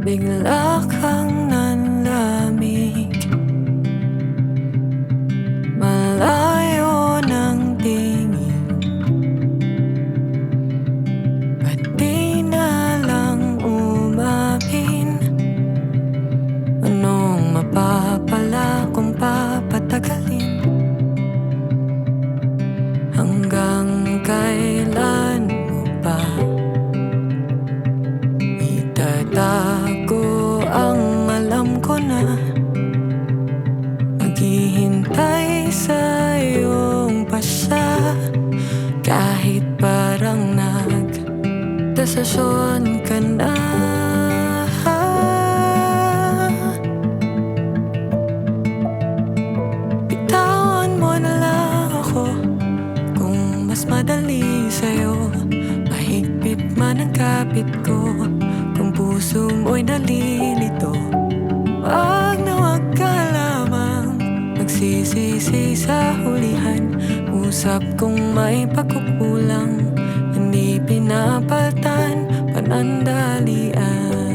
Bigla kang nanlamig. Malayo ng tingin. At di na lang umamin Anong mapapala kung papatagalin? Hanggang kailan nagdesisyon ka na Bitawan mo na lang ako Kung mas madali sa'yo. Mahigpit man ang kapit ko Kung puso mo'y nalilito. Wag na wag ka lamang Magsisisi sa hulihan. Usap kung may pagkukulang pinapaltan Panandalian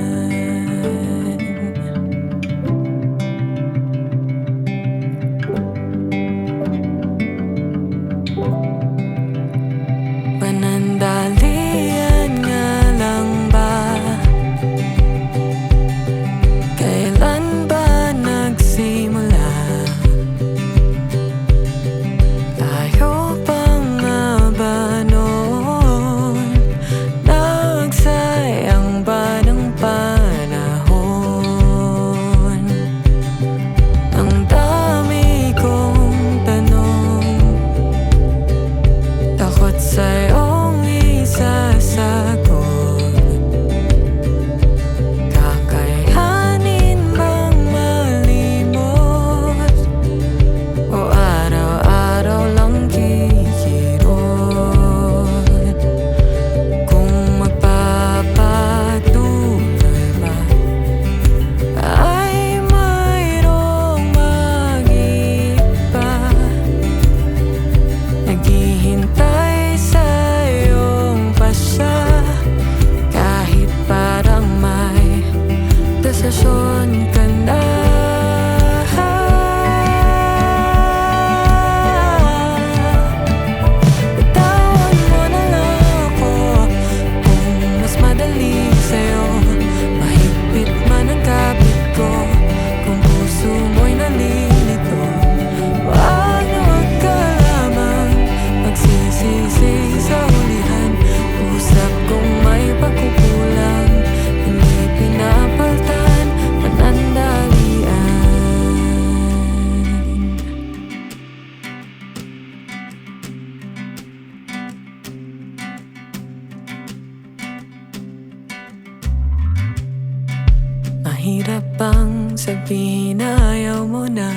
Mahirap bang sabihin na ayaw mo na?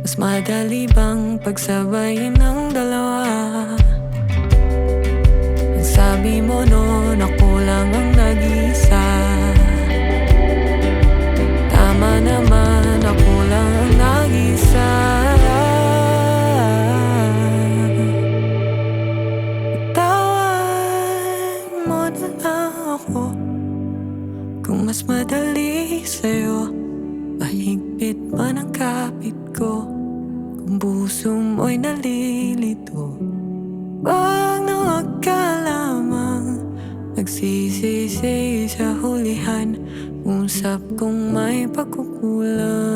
Mas madali bang pagsabayin ng dalawa? Ang sabi mo noon kung mas madali sa'yo Mahigpit man ang kapit ko? Kung puso mo'y nalilito Wag na wag ka lamang. Nagsisisi sa hulihan Usap kung may pagkukulang